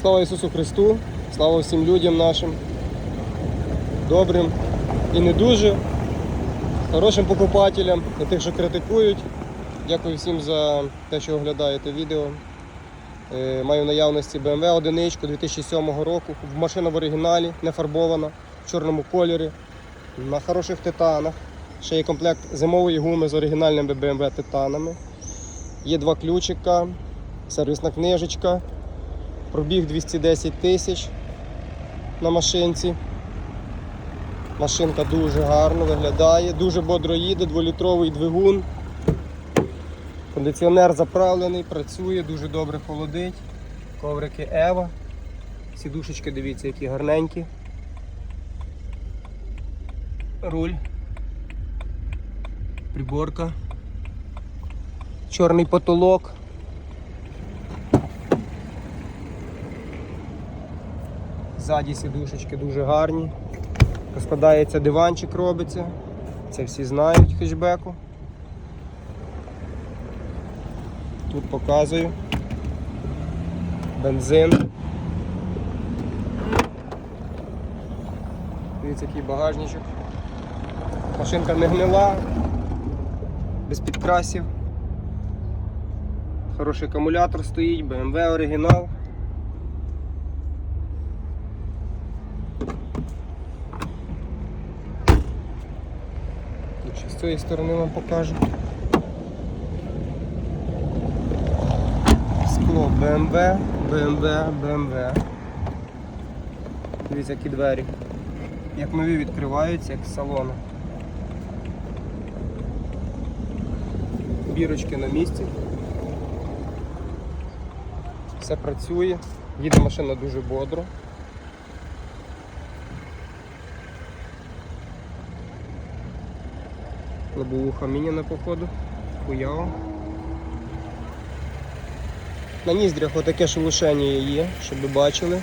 Слава Ісусу Христу, слава всім людям нашим, добрим і не дуже, хорошим покупателям, і тих, що критикують. Дякую всім за те, що оглядаєте відео. Е, Маю в наявності BMW одиничку 2007 року. Машина в оригіналі, не фарбована, в чорному кольорі, на хороших титанах. Ще є комплект зимової гуми з оригінальними BMW титанами. Є два ключика, сервісна книжечка, пробіг 210 тисяч на машинці. Машинка дуже гарно виглядає, дуже бодро їде, дволітровий двигун. Кондиціонер заправлений, працює, дуже добре холодить. Коврики Ева. Сідушечки, дивіться, які гарненькі. Руль. Приборка. Чорний потолок. Ззаді сідушечки дуже гарні. Розкладається диванчик, робиться. Це всі знають хетчбеку. Тут показую. Бензин. Дивіться, який багажничок. Машинка не гнила, без підкрасів. Хороший акумулятор стоїть, BMW оригінал. Ще з цієї сторони вам покажу. Скло BMW, BMW, BMW. Дивіться, які двері. Як нові відкриваються, як з. Бірочки на місці. Все працює. Їде машина дуже бодро. Лобовуха міняна походу. Хуяво. На ніздрях отаке шелушення є, щоб ви бачили.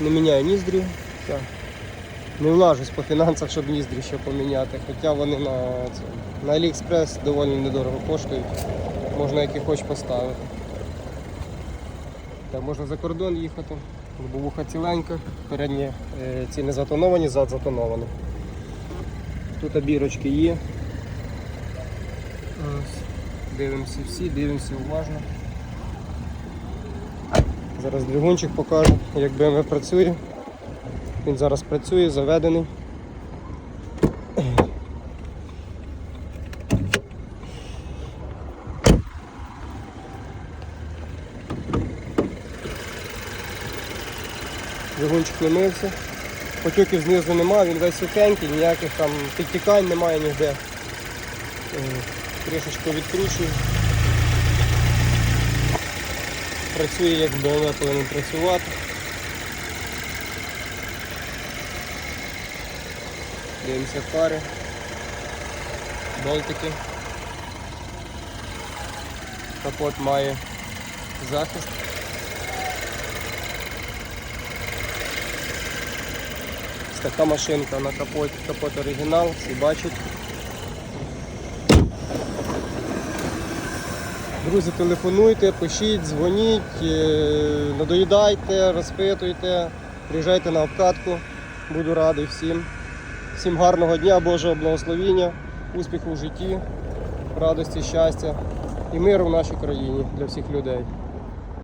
Не міняю ніздрі. Так. Не влажусь по фінансах, щоб ніздрі ще поміняти. Хоча вони на, на AliExpress доволі недорого коштують. Можна які хоч поставити. Так, можна за кордон їхати. Лобовуха ціленька, передні е, ці не затоновані, зад затонований. Тут обірочки є. Дивимося всі, дивимося уважно. Зараз двигунчик покажу, як BMW працює. Він зараз працює, заведений. Двигунчик не мився. Потюків знизу немає, він весь сухенький, ніяких там підтікань немає ніде. Кришечку відкручую. Працює як BMW повинен працювати. Дивимося фари, болтики. Капот має захист. Така машинка на капоті, капот оригінал, всі бачать. Друзі, телефонуйте, пишіть, дзвоніть, е, надоїдайте, розпитуйте, приїжджайте на обкатку. Буду радий всім. Всім гарного дня, Божого благословіння, успіху в житті, радості, щастя і миру в нашій країні для всіх людей.